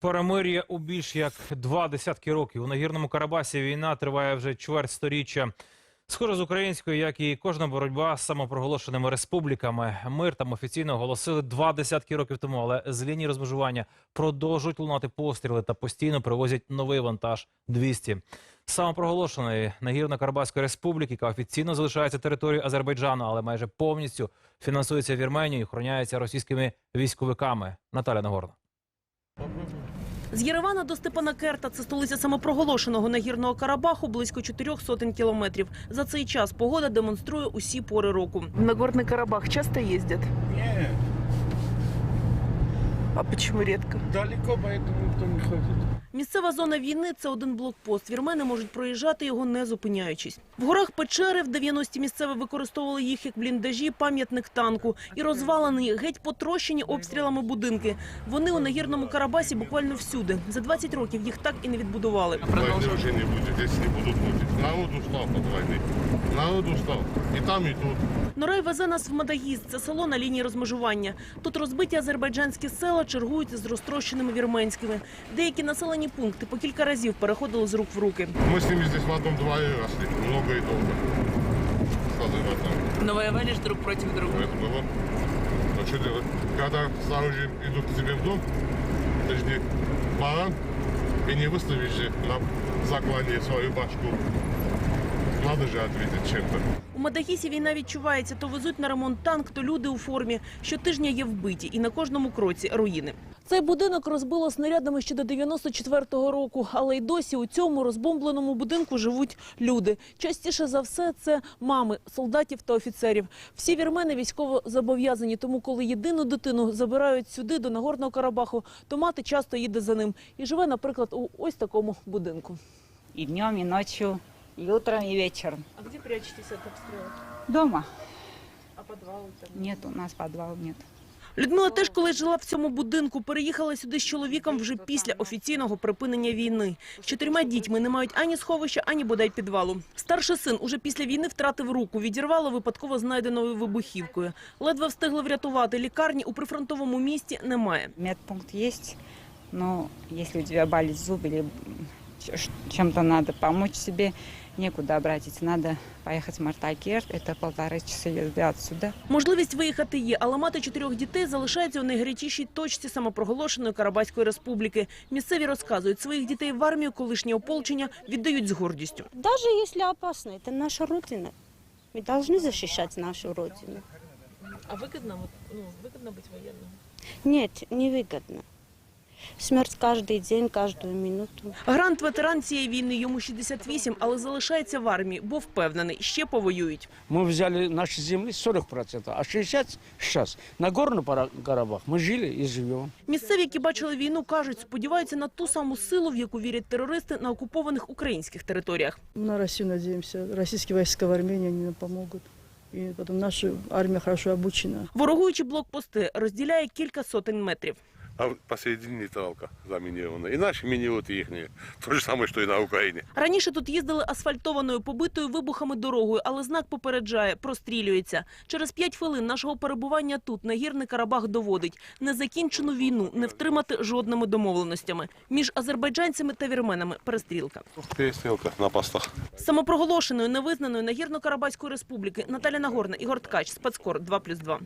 Перемир'я у більш як два десятки років. У нагірному Карабасі війна триває вже чверть сторіччя. Схоже з українською, як і кожна боротьба з самопроголошеними республіками. Мир там офіційно оголосили два десятки років тому, але з лінії розмежування продовжують лунати постріли та постійно привозять новий вантаж 200. Самопроголошеної нагірно-Карабаської республіки, яка офіційно залишається територією Азербайджану, але майже повністю фінансується Вірменією і охороняється російськими військовиками. Наталя Нагорна. З Єревана до Степанакерта, це столиця самопроголошеного нагірного Карабаху, близько чотирьох сотень кілометрів. За цей час погода демонструє усі пори року. В Нагорный Карабах часто їздять? Не, А почему редко? далеко, поэтому никто не ходит. Місцева зона війни це один блокпост. Вірмени можуть проїжджати його не зупиняючись. В горах печери в 90-ті місцеві використовували їх як бліндажі, пам'ятник танку і розвалені геть потрощені обстрілами будинки. Вони у нагірному Карабасі буквально всюди. За 20 років їх так і не відбудували. Войны уже не будет, если будут мутить. Народ устал от войны. Народ устал. И там, и тут. Норей везе нас в Мадагіз. Це село на лінії розмежування. Тут розбиті азербайджанські села чергують з розтрощеними вірменськими. Деякі населені пункти по кілька разів переходили з рук в руки. Мы с ними здесь в одном дворе росли. Много и долго. С Азербайджаном. Но воевали же друг против друга. Это было. А что делать? Когда сразу идут к тебе в дом, ты же не баран, и не выставишь же на заклане свою башку. Надо же ответить чем-то. У Мадагісі війна відчувається. То везуть на ремонт танк, то люди у формі. Щотижня є вбиті, і на кожному кроці руїни. Цей будинок розбило снарядами ще до 94-го року, але й досі у цьому розбомбленому будинку живуть люди. Частіше за все це мами солдатів та офіцерів. Всі вірмени військово зобов'язані, тому коли єдину дитину забирають сюди до Нагорного Карабаху, то мати часто їде за ним і живе, наприклад, у ось такому будинку. И днем, и ночью, и утром, и вечером. А де прячетеся від обстрілу? Дома. А підвалу Нет, у нас подвал нет. Людмила теж колись жила в цьому будинку. Переїхала сюди з чоловіком вже після офіційного припинення війни. З чотирма дітьми не мають ані сховища, ані бодай підвалу. Старший син уже після війни втратив руку. Відірвало випадково знайденою вибухівкою. Ледве встигли врятувати. Лікарні у прифронтовому місті немає. Медпункт есть, но если у тебя болит зуб или ч- ш- чем-то надо помочь себе, некуда обратиться. Надо поехать в Мартакерт, это полторы часа езды отсюда. Можливість виїхати є, але мати чотирьох дітей залишається у найгарячішій точці самопроголошеної Карабаської республіки. Місцеві розказують, своїх дітей в армію колишнє ополчення віддають з гордістю. Даже если опасно, это наша родина. Мы должны защищать нашу родину. А вигідно, ну, вигідно бути воєнним? Нет, невыгодно. Смерть каждый день, каждую минуту. Грант ветеран цієї війни йому 68, але залишається в армії, бо впевнений, ще повоюють. Мы взяли наши земли 40%, а 60 сейчас. На Горный Пара- Карабах мы жили и живем. Місцеві, які бачили війну, кажуть, сподіваються на ту саму силу, в яку вірять терористи на окупованих українських територіях. На Россию надеемся. Российские войска в Армении они нам помогут. И потом наша армия хорошо обучена. Ворогуючі блокпости розділяє кілька сотень метрів. А посередине нейтралка заминирована. И наши минируют, и их. То же самое, что и на Украине. Раніше тут їздили асфальтованою, побитою вибухами дорогою, але знак попереджає, прострілюється. Через п'ять хвилин нашого перебування тут нагірний Карабах доводить незакінчену війну не втримати жодними домовленостями між азербайджанцями та вірменами. Перестрілка. Перестрелка на постах. Самопроголошеною невизнаною нагірно-карабаської республіки Наталя Нагорна, Ігор Ткач, Спецкор 2+,2.